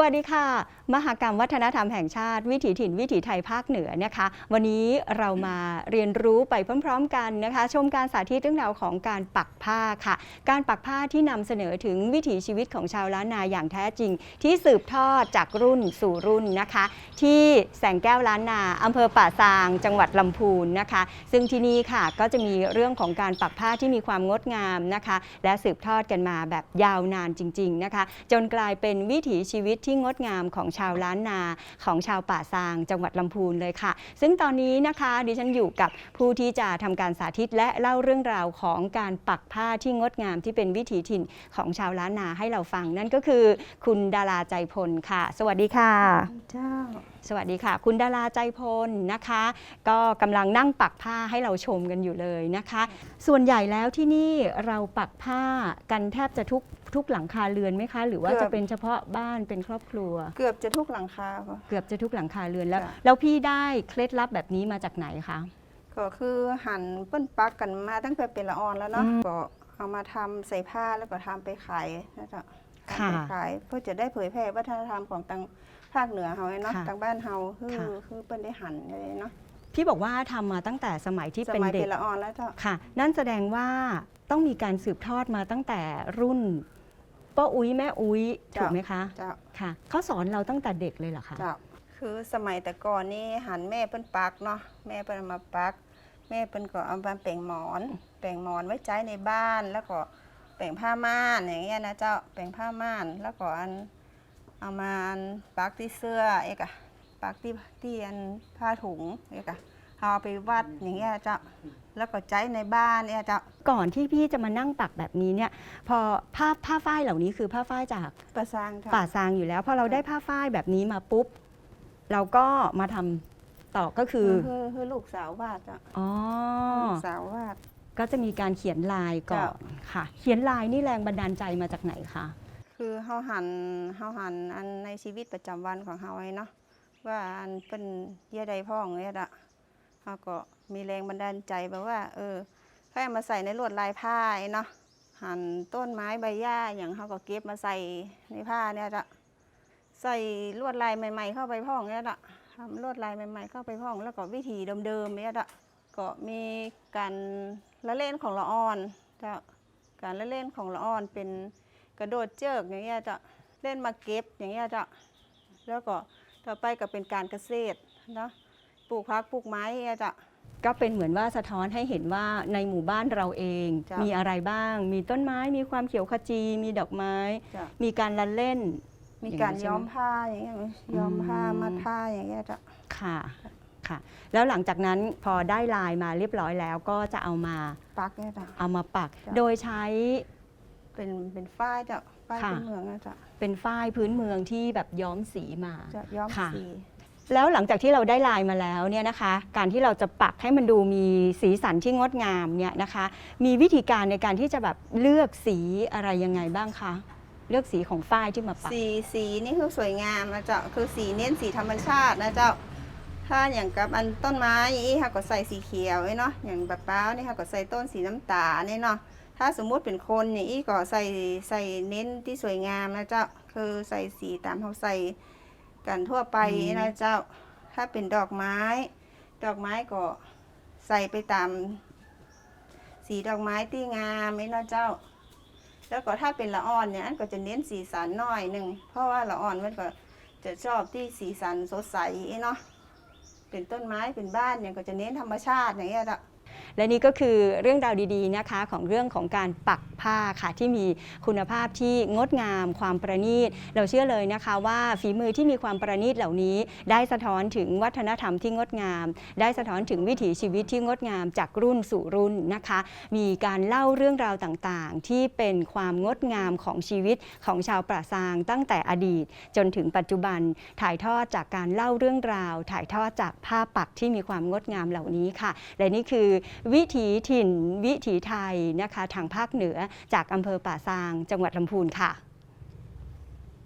วัสดีค่ะมหกรรมวัฒนธรรมแห่งชาติ วิถีถิ่นวิถีไทยภาคเหนือนะคะ วันนี้เรามาเรียนรู้ไปพร้อม ๆ กันนะคะ ชมการสาธิตเรื่องราวของการปักผ้าค่ะ การปักผ้าที่นำเสนอถึงวิถีชีวิตของชาวล้านนาอย่างแท้จริง ที่สืบทอดจากรุ่นสู่รุ่นนะคะ ที่แสงแก้วล้านนาอำเภอป่าซาง จังหวัดลำพูนนะคะ ซึ่งที่นี่ค่ะก็จะมีเรื่องของการปักผ้าที่มีความงดงามนะคะ และสืบทอดกันมาแบบยาวนานจริง ๆนะคะ จนกลายเป็นวิถีชีวิตที่งดงามของชาวล้านนาของชาวป่าซาง จังหวัดลำพูนเลยค่ะ ซึ่งตอนนี้นะคะดิฉันอยู่กับผู้ที่จะทำการสาธิตและเล่าเรื่องราวของการปักผ้าที่งดงามที่เป็นวิถีถิ่นของชาวล้านนาให้เราฟัง นั่นก็คือ คุณดาราใจพลค่ะ สวัสดีค่ะเจ้าสวัสดีค่ะ คุณดาราใจพลนะคะ ก็กำลังนั่งปักผ้าให้เราชมกันอยู่เลยนะคะ ส่วนใหญ่แล้วที่นี่เราปักผ้ากันแทบจะทุก ทุกหลังคาเรือนไหมคะ หรือว่าเกือบจะเป็นเฉพาะบ้านเป็นครอบครัว เกือบจะทุกหลังคาค่ะ เกือบจะทุกหลังคาเรือนแล้วจ้ะแล้วพี่ได้เคล็ดลับแบบนี้มาจากไหนคะ ก็คือหั่นเปิ้นปักกันมาตั้งแต่เป็นละออนแล้วเนาะอืมก็เอามาทำใส่ผ้าแล้วก็ทำไปขายนะจ๊ะค่ะทำไปขายเพื่อจะได้เผยแพร่วัฒนธรรมของทางภาคเหนือเฮาเนาะค่ะทางบ้านเฮาคือค่ะ คือเปิ้นได้หั่นเลยเนาะพี่บอกว่าทำมาตั้งแต่สมัยที่สเป็นมัยเด็เป็กนละออนแล้วเจ้าค่ะ นั่นแสดงว่าต้องมีการสืบทอดมาตั้งแต่รุ่น ป้าอุ้ยแม่อุ้ยถูกไหมคะเจ้าค่ะเขาสอนเราตั้งแต่เด็กเลยเหรอคะเจ้าคือสมัยแต่ก่อนนี่หั่นแม่เปิ้นปักเนาะแม่เปิ้นเอามาปัก แม่เปิ้นก็เอามาแปลงหมอนแปลงหมอนไว้ใช้ในบ้านแล้วก็แปลงผ้าม่านอย่างเงี้ยนะเจ้าแปลงผ้าม่านแล้วก็อันเอามาอันปักที่เสื้อเอกอะปักที่ที่อันผ้าถุงเอกอะ เอาไปวัดอย่างเงี้ยเจ้าแล้วก็ใช้ในบ้านเนี่ยเจ้าก่อนที่พี่จะมานั่งปักแบบนี้เนี่ย พอผ้าผ้าฝ้ายเหล่านี้คือผ้าฝ้ายจากประสร้างเจ้าป่าซางอยู่แล้วพอเราได้ผ้าฝ้ายแบบนี้มาปุ๊บ เราก็มาทำต่อก็คือคือคือลูกสาววาดเจ้าอ๋อลูกสาววาด ก็จะมีการเขียนลายก่อนจ้ะค่ะ เขียนลายนี่แรงบันดาลใจมาจากไหนคะ คือเฮาหันเฮาหันอันในชีวิตประจำวันของเฮาไว้เนาะว่าอันเป็นเยี่ยใดพ่องเนี่ยละ เฮาก็มีแรงบันดาลใจแบบว่า เออถ้าเอามาใส่ในลวดลายผ้าเนาะหั่นต้นไม้ใบหญ้าอย่างเฮาก็เก็บมาใส่ในผ้าเนี่ยละใส่ลวดลายใหม่ ๆ เข้าไปพ่องเนี่ยละทำลวดลายใหม่ ๆ เข้าไปพ่อง แล้วก็วิธีเดิมๆเนี่ยละก็มีการละเล่นของละอ่อนจ้าการละเล่นของละอ่อนเป็นกระโดดเจิกอย่างเงี้ยจะเล่นมาเก็บอย่างเงี้ยจะแล้วก็ต่อไปก็เป็นการเกษตรเนาะ ปลูกพักปลูกไม้อย่างเงี้ยจะก็เป็นเหมือนว่าสะท้อนให้เห็นว่าในหมู่บ้านเราเอง จ้ะมีอะไรบ้าง มีต้นไม้มีความเขียวขจี มีดอกไม้จะมีการละเล่น มีการอย่างนี้ใช่ไหมย้อมผ้าอย่างเงี้ยไหมย้อมผ้าอืมมัดผ้าอย่างเงี้ยจะค่ะค่ะ แล้วหลังจากนั้นพอได้ลายมาเรียบร้อยแล้วก็จะเอามาปักเนี่ยจะเอามาปัก จ้ะ โดยใช้ เป็นเป็นฝ้ายจะฝ้ายค่ะพื้นเมืองนะจะเป็นฝ้ายพื้นเมืองที่แบบย้อมสีมา จะย้อมค่ะ สี แล้วหลังจากที่เราได้ลายมาแล้วเนี่ยนะคะ การที่เราจะปักให้มันดูมีสีสันที่งดงามเนี่ยนะคะ มีวิธีการในการที่จะแบบเลือกสีอะไรยังไงบ้างคะ เลือกสีของฝ้ายที่มาปัก สีสีนี่คือสวยงามนะเจ้าคือสีเน้นสีธรรมชาตินะเจ้า ถ้าอย่างกับอันต้นไม้อย่างนี้ค่ะก็ใส่สีเขียวไว้เนาะอย่างแบบเป้าวนี่ค่ะก็ใส่ต้นสีน้ำตาลนี่เนาะถ้าสมมุติเป็นคนอย่างนี้ก็ใส่ใส่เน้นที่สวยงามนะเจ้าคือใส่สีตามเขาใส่ กันทั่วไปอืมนะเจ้า ถ้าเป็นดอกไม้ ดอกไม้ก็ใส่ไปตามสีดอกไม้ที่งามไหมเนาะเจ้า แล้วก็ถ้าเป็นละอ่อนเนี่ยอันก็จะเน้นสีสันหน่อยหนึ่งเพราะว่าละอ่อนมันก็จะชอบที่สีสันสดใสเนาะเป็นต้นไม้เป็นบ้านเนี่ยก็จะเน้นธรรมชาติอย่างเงี้ยจ้ะ และนี่ก็คือเรื่องราวดีๆนะคะของเรื่องของการปักผ้าค่ะที่มีคุณภาพที่งดงามความประณีต เราเชื่อเลยนะคะว่าฝีมือที่มีความประณีตเหล่านี้ ได้สะท้อนถึงวัฒนธรรมที่งดงาม ได้สะท้อนถึงวิถีชีวิตที่งดงามจากรุ่นสู่รุ่นนะคะ มีการเล่าเรื่องราวต่างๆ ที่เป็นความงดงามของชีวิตของชาวปราซางตั้งแต่อดีต จนถึงปัจจุบันถ่ายทอดจากการเล่าเรื่องราว ถ่ายทอดจากภาพปักที่มีความงดงามเหล่านี้ค่ะ และนี่คือวิถีถิ่น วิถีไทยนะคะ ทางภาคเหนือจากอำเภอป่าซาง จังหวัดลำพูนค่ะ